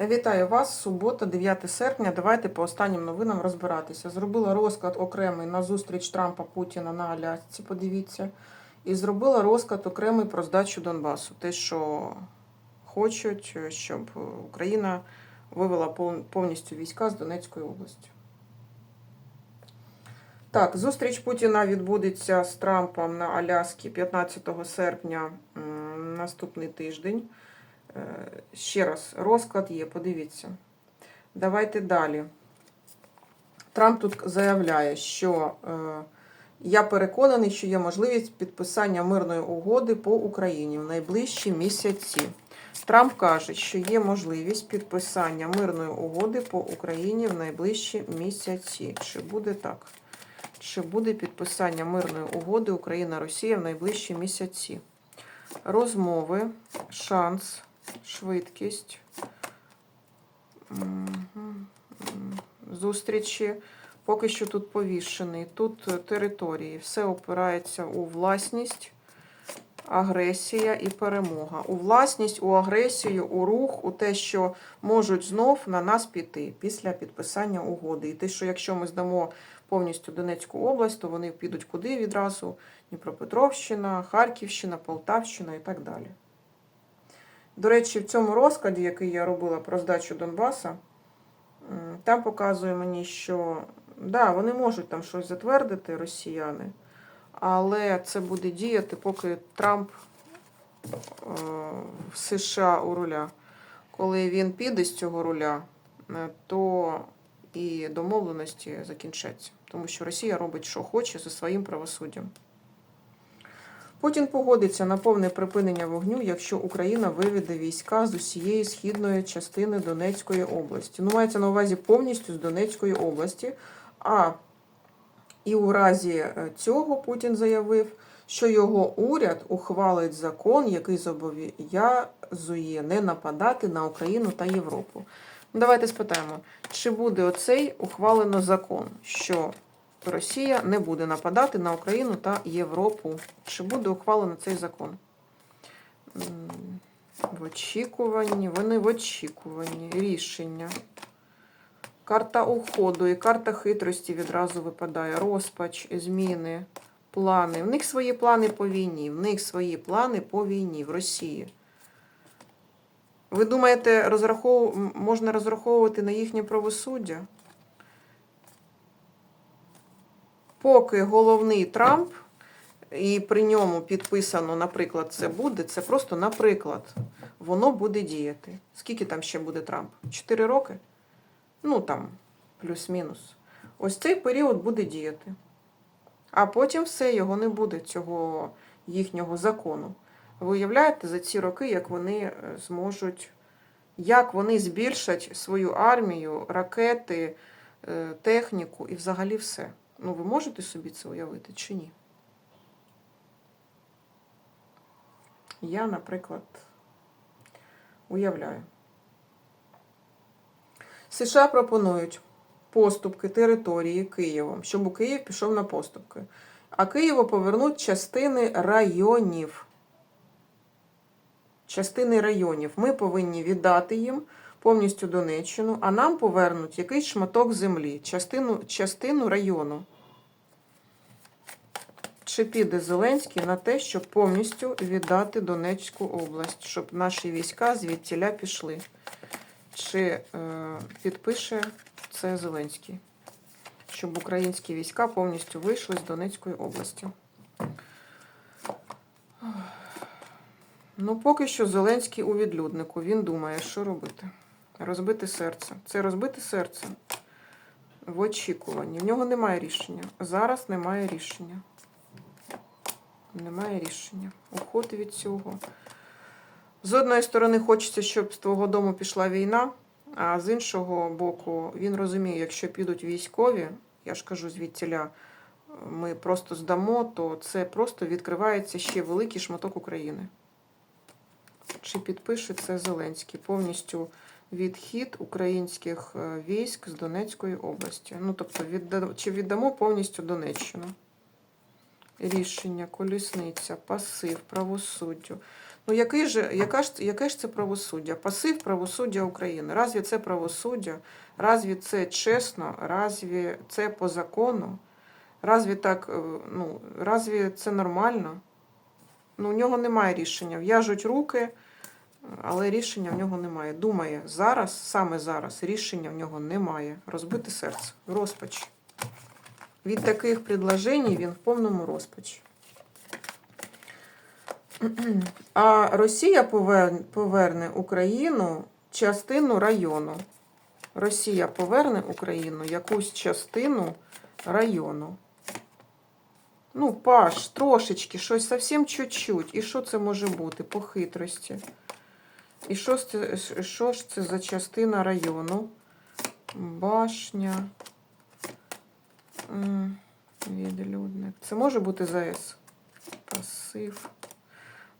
Вітаю вас, субота, 9 серпня. Давайте по останнім новинам розбиратися. Зробила розклад окремий на зустріч Трампа Путіна на Алясці, подивіться. І зробила розклад окремий про здачу Донбасу. Те, що хочуть, щоб Україна вивела повністю війська з Донецької області. Так, зустріч Путіна відбудеться з Трампом на Аляскі 15 серпня наступний тиждень. Е, Ще раз, розклад є, подивіться. Давайте далі. Трамп тут заявляє, що е, я переконаний, що є можливість підписання мирної угоди по Україні в найближчі місяці. Трамп каже, що є можливість підписання мирної угоди по Україні в найближчі місяці. Чи буде так? Чи буде підписання мирної угоди Україна-Росія в найближчі місяці? Розмови, шанс, швидкість, зустрічі. Поки що тут повішений. Тут е, території. Все опирається у власність, агресія і перемога. У власність, у агресію, у рух, у те, що можуть знов на нас піти після підписання угоди. І те, що якщо ми здамо повністю Донецьку область, то вони підуть куди відразу? Дніпропетровщина, Харківщина, Полтавщина і так далі. До речі, в цьому розкладі, який я робила про здачу Донбаса, там показує мені, що да, вони можуть там щось затвердити, росіяни, але це буде діяти, поки Трамп е, в США у руля. Коли він піде з цього руля, е, то і домовленості закінчаться. Тому що Росія робить, що хоче зі своїм правосуддям. Путін погодиться на повне припинення вогню, якщо Україна виведе війська з усієї східної частини Донецької області. Ну, мається на увазі повністю з Донецької області. А і у разі е, цього Путін заявив, що його уряд ухвалить закон, який зобов'язує не нападати на Україну та Європу. Давайте спитаємо, чи буде оцей ухвалено закон, що Росія не буде нападати на Україну та Європу. Чи буде ухвалено цей закон? В очікуванні, вони в очікуванні. Рішення. Карта уходу і карта хитрості відразу випадає. Розпач, зміни, плани. В них свої плани по війні. В них свої плани по війні в Росії. Ви думаєте, розрахов... можна розраховувати на їхнє правосуддя? Поки головний Трамп, і при ньому підписано, наприклад, це буде, це просто наприклад, воно буде діяти. Скільки там ще буде Трамп? Чотири роки? Ну там, плюс-мінус. Ось цей період буде діяти. А потім все, його не буде, цього їхнього закону. Ви уявляєте за ці роки, як вони е, зможуть, як вони збільшать свою армію, ракети, е, техніку і взагалі все. Ну, ви можете собі це уявити чи ні? Я, наприклад, уявляю. США пропонують поступки території Києвом, щоб у Київ пішов на поступки. А Києву повернуть частини районів. Частини районів. Ми повинні віддати їм повністю Донеччину, а нам повернуть якийсь шматок землі, частину, частину району. Чи піде Зеленський на те, щоб повністю віддати Донецьку область, щоб наші війська звідтіля пішли? Чи е, підпише це Зеленський? Щоб українські війська повністю вийшли з Донецької області? Ну, поки що Зеленський у відлюднику. Він думає, що робити. Розбити серце. Це розбити серце в очікуванні. В нього немає рішення. Зараз немає рішення. Немає рішення. Уход від цього. З одної сторони, хочеться, щоб з твого дому пішла війна, а з іншого боку, він розуміє, якщо підуть військові, я ж кажу звідтіля, ми просто здамо, то це просто відкривається ще великий шматок України. Чи підпише це Зеленський? Повністю відхід українських е, військ з Донецької області. Ну, тобто, відда... чи віддамо повністю Донеччину? Рішення, колісниця, пасив, правосуддю. Ну, який же, яка ж, яке ж це правосуддя? Пасив правосуддя України. Разві це правосуддя? Разві це чесно? Разві це по закону? Разві так, е, ну, разві це нормально? Ну, у нього немає рішення. В'яжуть руки, але рішення в нього немає. Думає, зараз, саме зараз, рішення в нього немає. Розбите серце, розпач. Від таких предложень він в повному розпачі. А Росія поверне Україну частину району. Росія поверне Україну якусь частину району. Ну, Паш, трошечки, щось зовсім чуть-чуть. І що це може бути по хитрості? І що ж це, що ж це за частина району? Башня. Відлюдник. Це може бути ЗАЕС? Пасив.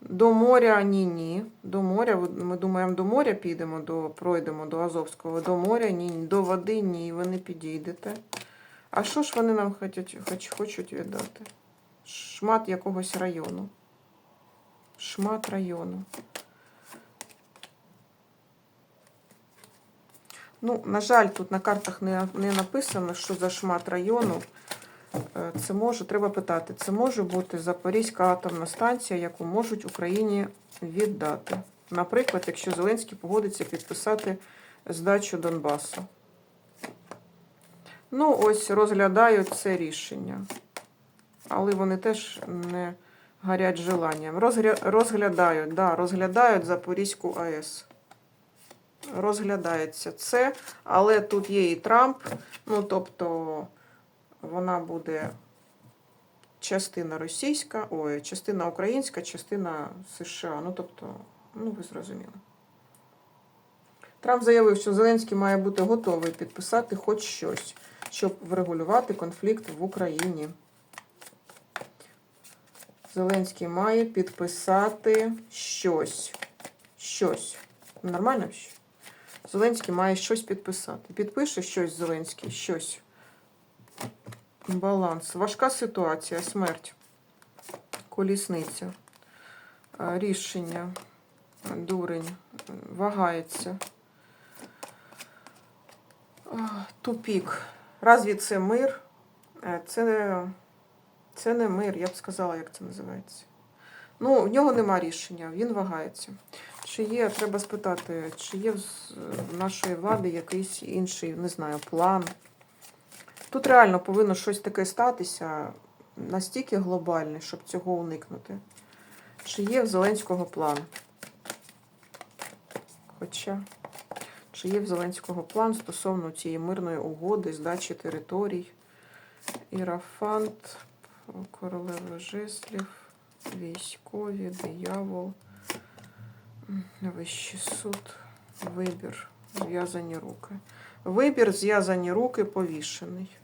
До моря ні, ні. До моря, ми думаємо, до моря підемо, до, пройдемо до Азовського. До моря ні. До води ні, ви не підійдете. А що ж вони нам хочуть, хоч, хочуть віддати? Шмат якогось району. Шмат району. Ну, на жаль, тут на картах не, не написано, що за шмат району. Е, Це може, треба питати, це може бути Запорізька атомна станція, яку можуть Україні віддати. Наприклад, якщо Зеленський погодиться підписати здачу Донбасу. Ну, ось розглядають це рішення. Але вони теж не горять желанням. Розглядають, да, розглядають Запорізьку АЕС. Розглядається це, але тут є і Трамп. Ну, тобто, вона буде частина російська, ой, частина українська, частина США. Ну, тобто, ну, ви зрозуміли. Трамп заявив, що Зеленський має бути готовий підписати хоч щось, щоб врегулювати конфлікт в Україні. Зеленський має підписати щось. Щось. Нормально? Зеленський має щось підписати. Підпише щось Зеленський, щось. Баланс. Важка ситуація, смерть. Колісниця. Рішення. Дурень. Вагається. Тупік. Разві це мир? Е, Це, це не мир, я б сказала, як це називається. Ну, в нього нема рішення, він вагається. Чи є, треба спитати, чи є в нашої влади якийсь інший, не знаю, план. Тут реально повинно щось таке статися настільки глобальне, щоб цього уникнути. Чи є в Зеленського план? Хоча, чи є в Зеленського план стосовно цієї мирної угоди, здачі територій? Ірафант, королева жеслів, військові, диявол. Вищий суд, вибір, зв'язані руки. Вибір, зв'язані руки, повішений.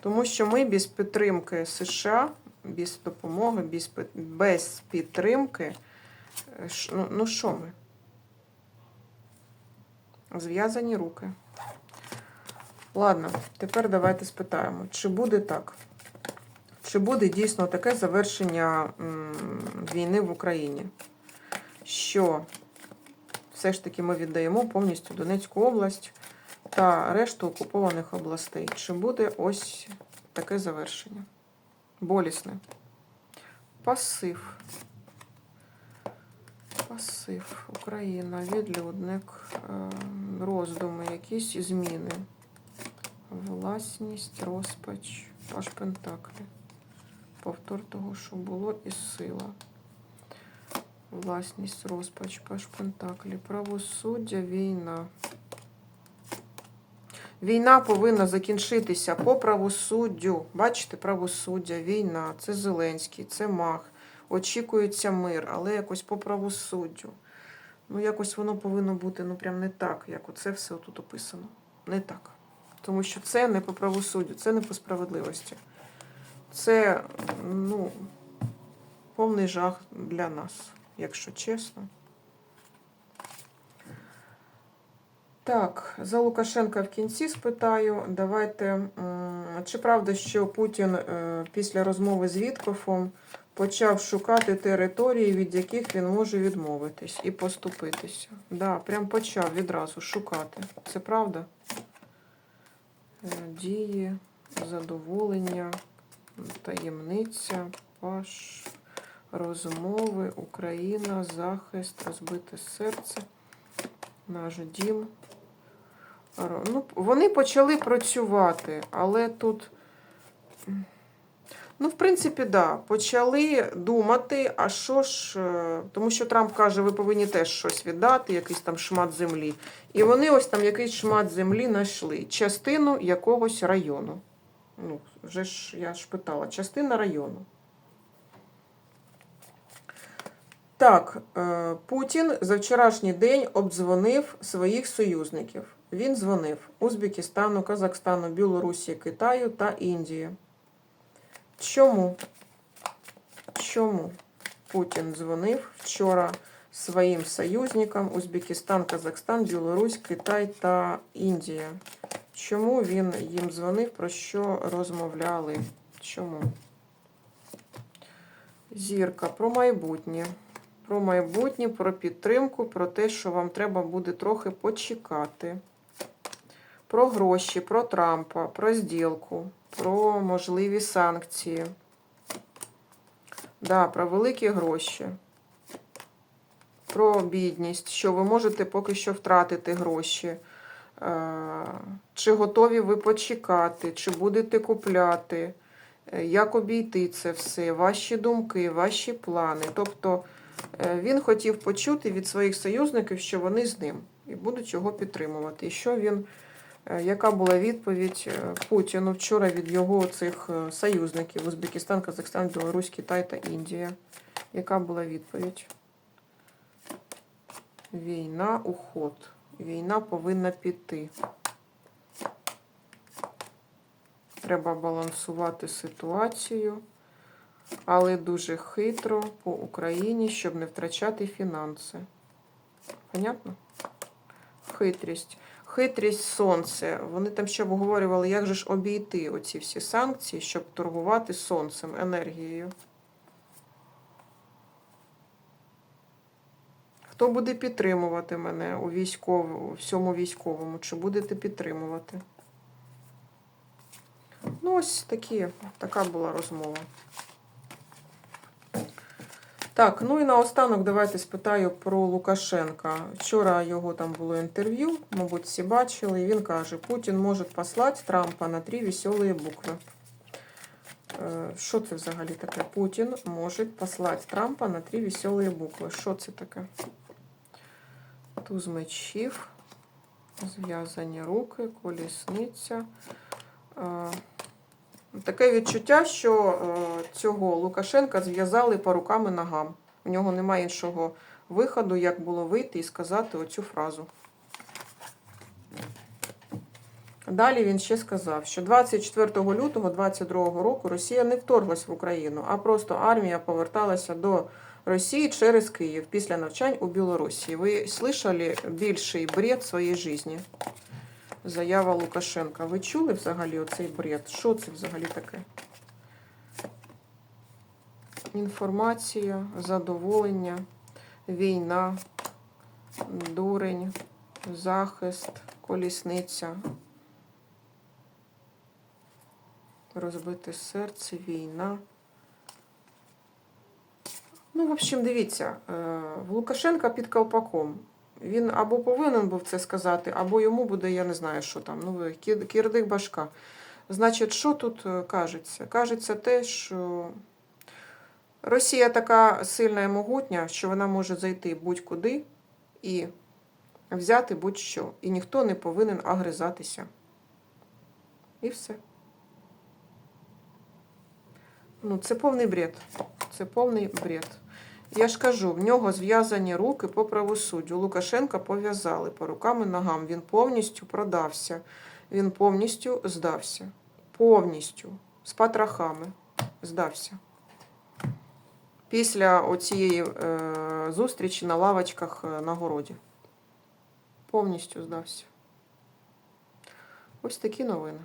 Тому що ми без підтримки США, без допомоги, без, без підтримки, ш- ну, ну що ми? Зв'язані руки. Ладно, тепер давайте спитаємо, чи буде так? Чи буде дійсно таке завершення війни в Україні? Що все ж таки ми віддаємо повністю Донецьку область та решту окупованих областей. Чи буде ось таке завершення? Болісне. Пасив. Пасив. Україна, відлюдник, е, роздуми, якісь зміни. Власність, розпач, паш Пентаклі. Повтор того, що було, і сила. Власність, розпач, паш Пентаклі, правосуддя, війна. Війна повинна закінчитися по правосуддю. Бачите, правосуддя, війна. Це Зеленський, це мах. Очікується мир, але якось по правосуддю. Ну, якось воно повинно бути ну прям не так, як оце все тут описано. Не так. Тому що це не по правосуддю, це не по справедливості. Це, ну, повний жах для нас якщо чесно. Так, за Лукашенка в кінці спитаю. Давайте, чи правда, що Путін е, після розмови з Віткофом почав шукати території, від яких він може відмовитись і поступитися. Да, прям почав відразу шукати. Це правда? Е, Дії, задоволення, таємниця, паш, розмови, Україна, захист, розбите серце, наш дім. Ну, вони почали працювати, але тут. Ну, в принципі, да, почали думати, а що ж, е, тому що Трамп каже, ви повинні теж щось віддати, якийсь там шмат землі. І вони ось там якийсь шмат землі знайшли, частину якогось району. Ну, вже ж я ж питала, частина району. Так, е, Путін за вчорашній день обдзвонив своїх союзників. Він дзвонив Узбекистану, Казахстану, Білорусі, Китаю та Індії. Чому? Чому Путін дзвонив вчора своїм союзникам Узбекистан, Казахстан, Білорусь, Китай та Індія? Чому він їм дзвонив, про що розмовляли? Чому? Зірка про майбутнє. Про майбутнє, про підтримку, про те, що вам треба буде трохи почекати. Про гроші, про Трампа, про зділку, про можливі санкції. Да, про великі гроші. Про бідність, що ви можете поки що втратити гроші. Е, Чи готові ви почекати, чи будете купляти, е, як обійти це все, ваші думки, ваші плани. Тобто він хотів почути від своїх союзників, що вони з ним і будуть його підтримувати. І що він, е, яка була відповідь е, Путіну вчора від його цих е, союзників Узбекистан, Казахстан, Білорусь, Китай та Індія? Яка була відповідь? Війна, уход. Війна повинна піти. Треба балансувати ситуацію, але дуже хитро по Україні, щоб не втрачати фінанси. Понятно? Хитрість. Хитрість сонце. Вони там ще обговорювали, як же ж обійти оці всі санкції, щоб торгувати сонцем, енергією. Хто буде підтримувати мене у військовому, всьому військовому? Чи будете підтримувати? Ну, ось такі, така була розмова. Так, ну і наостанок давайте спитаю про Лукашенка. Вчора його там було інтерв'ю, мабуть, всі бачили, і він каже, Путін може послати Трампа на три веселі букви. Е, Що це взагалі таке? Путін може послати Трампа на три веселі букви. Що це таке? Туз мечів, зв'язані руки, колісниця. Таке відчуття, що е, цього Лукашенка зв'язали по рукам і ногам. У нього немає іншого виходу, як було вийти і сказати оцю фразу. Далі він ще сказав, що 24 лютого 2022 року Росія не вторглась в Україну, а просто армія поверталася до Росії через Київ після навчань у Білорусі. Ви слышали більший бред своєї житті? Заява Лукашенка. Ви чули взагалі оцей бред? Що це взагалі таке? Інформація, задоволення, війна, дурень, захист, колісниця, розбите серце, війна. Ну, в общем, дивіться, е, в Лукашенка під колпаком. Він або повинен був це сказати, або йому буде, я не знаю, що там. Ну, кірдик башка. Значить, що тут е, кажеться? Кажеться те, що Росія така сильна і могутня, що вона може зайти будь-куди і взяти будь-що. І ніхто не повинен агризатися. І все. Ну, це повний бред. Це повний бред. Я ж кажу, в нього зв'язані руки по правосуддю. Лукашенка пов'язали по рукам і ногам. Він повністю продався. Він повністю здався. Повністю. З патрахами здався. Після оцієї е, зустрічі на лавочках е, на городі. Повністю здався. Ось такі новини.